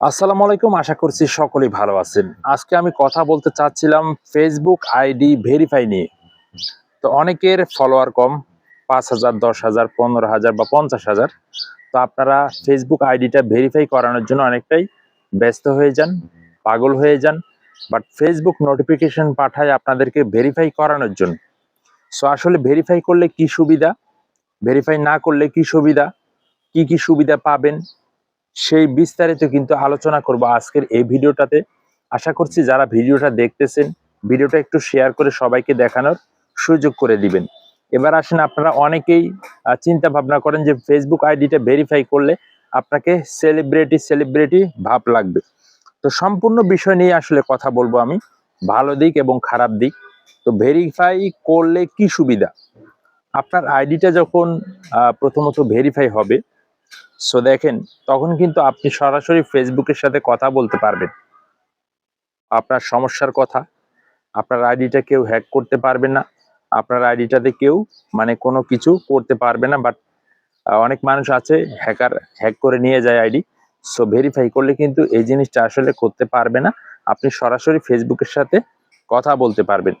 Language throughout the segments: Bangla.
আসসালামু আলাইকুম, আশা করছি সকলেই ভালো আছেন। আজকে আমি কথা বলতে চাচ্ছিলাম ফেসবুক আইডি ভেরিফাই নিয়ে। তো অনেকের ফলোয়ার কম, পাঁচ হাজার, দশ হাজার, পনেরো হাজার বা পঞ্চাশ হাজার। তো আপনারা ফেসবুক আইডিটা ভেরিফাই করানোর জন্য অনেকটাই ব্যস্ত হয়ে যান, পাগল হয়ে যান। বাট ফেসবুক নোটিফিকেশন পাঠায় আপনাদেরকে ভেরিফাই করানোর জন্য। সো আসলে ভেরিফাই করলে কি সুবিধা? ভেরিফাই না করলে কি সুবিধা? কি কি সুবিধা পাবেন? সেই বিস্তারিত কিন্তু আলোচনা করব আজকের এই ভিডিওটাতে। আশা করছি যারা ভিডিওটা দেখতেছেন, ভিডিওটা একটু শেয়ার করে সবাইকে দেখানোর সুযোগ করে দিবেন। এবার আসেন আপনারা অনেকেই চিন্তা ভাবনা করেন যে ফেসবুক আইডিটা ভেরিফাই করলে আপনাকে সেলিব্রিটি সেলিব্রিটি ভাব লাগবে। তো সম্পূর্ণ বিষয় নিয়ে আসলে কথা বলব আমি। ভালো দিক এবং খারাপ দিক। তো ভেরিফাই করলে কি সুবিধা? আপনার আইডিটা যখন প্রথমত ভেরিফাই হবে সো দেখেন, তখন কিন্তু আপনি সরাসরি ফেসবুকের সাথে কথা বলতে পারবেন। আপনার সমস্যার কথা, আপনার আইডিটা কেউ হ্যাক করতে পারবে না, আপনার আইডিটাতে কেউ মানে কোনো কিছু করতে পারবে না বাট অনেক মানুষ আছে হ্যাকার হ্যাক করে নিয়ে যায় আইডি। সো ভেরিফাই করলে কিন্তু এই জিনিসটা আসলে করতে পারবে না। আপনি সরাসরি ফেসবুকের সাথে কথা বলতে পারবেন।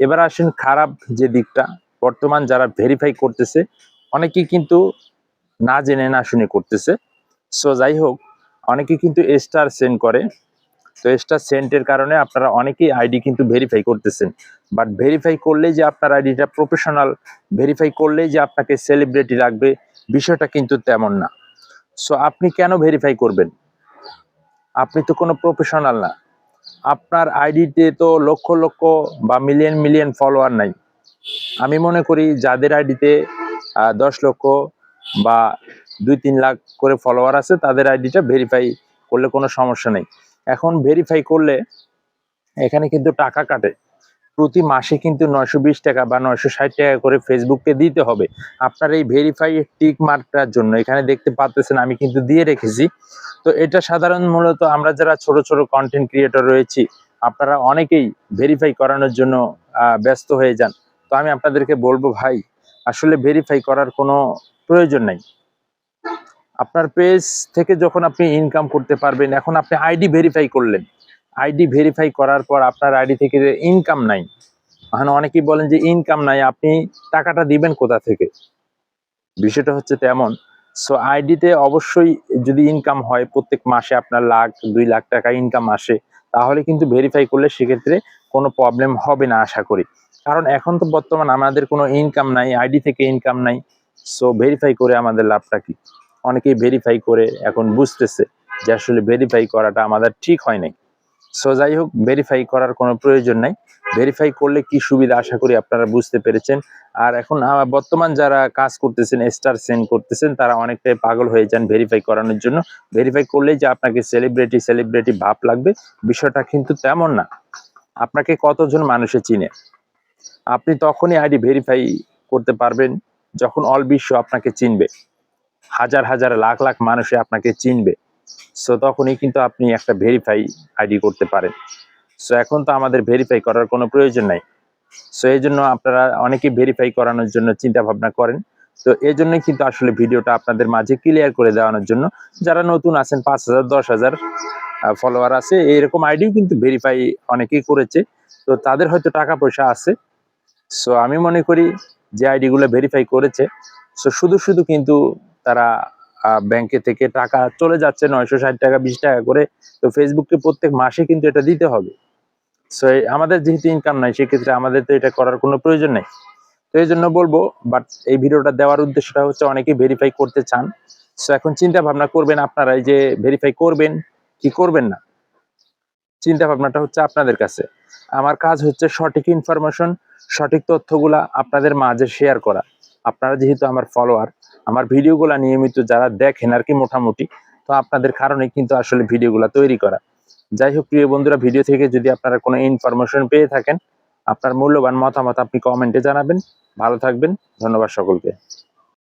এবার আসেন খারাপ যে দিকটা, বর্তমান যারা ভেরিফাই করতেছে, অনেকেই কিন্তু না জেনে, না শুনে করতেছে। সো যাই হোক অনেকে কিন্তু স্টার সেন্ড করে। তো স্টার সেন্টের কারণে আপনারা অনেকেই আইডি কিন্তু ভেরিফাই করতেছেন। বাট ভেরিফাই করলেই যে আপনার আইডিটা প্রফেশনাল ভেরিফাই করলেই যে আপনাকে সেলিব্রিটি লাগবে, বিষয়টা কিন্তু তেমন না। সো আপনি কেন ভেরিফাই করবেন? আপনি তো কোনো প্রফেশনাল না। আপনার আইডিতে তো লক্ষ লক্ষ বা মিলিয়ন মিলিয়ন ফলোয়ার নাই। আমি মনে করি যাদের আইডিতে দশ লক্ষ বা দুই তিন লাখ করে ফলোয়ার আছে, তাদের আইডিটা ভেরিফাই করলে কোনো সমস্যা নেই। এখন ভেরিফাই করলে এখানে কিন্তু টাকা কাটে। প্রতি মাসে কিন্তু নয়শো বিশ টাকা বা নয়শো ষাট টাকা করে ফেসবুককে দিতে হবে। আপনার এই ভেরিফাই টিক মার্কটার জন্য, এখানে দেখতে পাচ্ছেন আমি কিন্তু দিয়ে রেখেছি। তো এটা সাধারণ মূলত আমরা যারা ছোট ছোট কন্টেন্ট ক্রিয়েটর রয়েছি, আপনারা অনেকেই ভেরিফাই করানোর জন্য ব্যস্ত হয়ে যান। তো আমি আপনাদেরকে বলব, ভাই, আসলে ভেরিফাই করার কোনো প্রয়োজন নাই। আপনার পেজ থেকে যখন আপনি ইনকাম করতে পারবেন, এখন আপনি আইডি ভেরিফাই করলেন। আইডি ভেরিফাই করার পর আপনার আইডি থেকে ইনকাম নাই। এখন অনেকেই বলেন যে ইনকাম নাই, আপনি টাকাটা দিবেন কোথা থেকে? বিষয়টা হচ্ছে তেমন। সো আইডিতে অবশ্যই যদি ইনকাম হয়, প্রত্যেক মাসে আপনার লাখ, দুই লাখ টাকা ইনকাম আসে, তাহলে কিন্তু ভেরিফাই করলে সেক্ষেত্রে কোনো প্রবলেম হবে না, আশা করি। কারণ এখন তো বর্তমান আমাদের কোনো ইনকাম নাই আইডি থেকে ইনকাম নাই। সো ভেরিফাই করে আমাদের লাভটা কি? অনেকেই ভেরিফাই করে এখন বুঝতেছে যে আসলে ভেরিফাই করাটা আমাদের ঠিক হয় নাই। সো যাই হোক ভেরিফাই করার কোনো প্রয়োজন নাই। ভেরিফাই করলে কি সুবিধা আশা করি আপনারা বুঝতে পেরেছেন। আর এখন বর্তমান যারা কাজ করতেছেন স্টার সেন্ড করতেছেন, তারা অনেকটাই পাগল হয়ে যান ভেরিফাই করানোর জন্য। ভেরিফাই করলেই যে আপনাকে সেলিব্রিটি সেলিব্রিটি ভাব লাগবে, বিষয়টা কিন্তু তেমন না। আপনাকে কতজন মানুষে চিনে? আপনি তখনই আইডি ভেরিফাই করতে পারবেন। যখন অল বিশ্ব আপনাকে চিনবে, হাজার হাজার লাখ লাখ মানুষে আপনাকে চিনবে সো তখনই কিন্তু আপনি একটা ভেরিফাই আইডি করতে পারেন। সো এখন তো আমাদের ভেরিফাই করার কোনো প্রয়োজন নাই। সো এই জন্য আপনারা অনেকেই ভেরিফাই করানোর জন্য চিন্তা ভাবনা করেন। তো এই জন্যই কিন্তু আসলে ভিডিওটা আপনাদের মাঝে ক্লিয়ার করে দেওয়ানোর জন্য যারা নতুন আছেন, পাঁচ হাজার, দশ হাজার ফলোয়ার আছে এরকম আইডিও কিন্তু ভেরিফাই অনেকেই করেছে। তো তাদের হয়তো টাকা পয়সা আছে। সো আমি মনে করি যে আইডিগুলো ভেরিফাই করেছে সো শুধু শুধু কিন্তু তারা ব্যাংকে থেকে টাকা চলে যাচ্ছে নয়শো ষাট টাকা, বিশ টাকা করে, তো ফেসবুককে প্রত্যেক মাসে কিন্তু এটা দিতে হবে। সো আমাদের যেহেতু ইনকাম নাই, সেক্ষেত্রে আমাদের তো এটা করার কোনো প্রয়োজন নেই। তো এই জন্য বলব বাট এই ভিডিওটা দেওয়ার উদ্দেশ্যটা হচ্ছে অনেকেই ভেরিফাই করতে চান। সো এখন চিন্তা ভাবনা করবেন আপনারা এই যে ভেরিফাই করবেন, কি করবেন না? চিন্তা ভাবনাটা হচ্ছে আপনাদের কাছে। আমার কাজ হচ্ছে সঠিক ইনফরমেশন সঠিক তথ্যগুলা আপনাদের মাঝে শেয়ার করা। আপনারা যেহেতু আমার ফলোয়ার আমার ভিডিওগুলা নিয়মিত যারা দেখেন আর কি মোটামুটি, তো আপনাদের কারণে কিন্তু আসলে ভিডিওগুলা তৈরি করা। যাই হোক, প্রিয় বন্ধুরা ভিডিও থেকে যদি আপনারা কোনো ইনফরমেশন পেয়ে থাকেন, আপনার মূল্যবান মতামত আপনি কমেন্টে জানাবেন। ভালো থাকবেন, ধন্যবাদ সকলকে।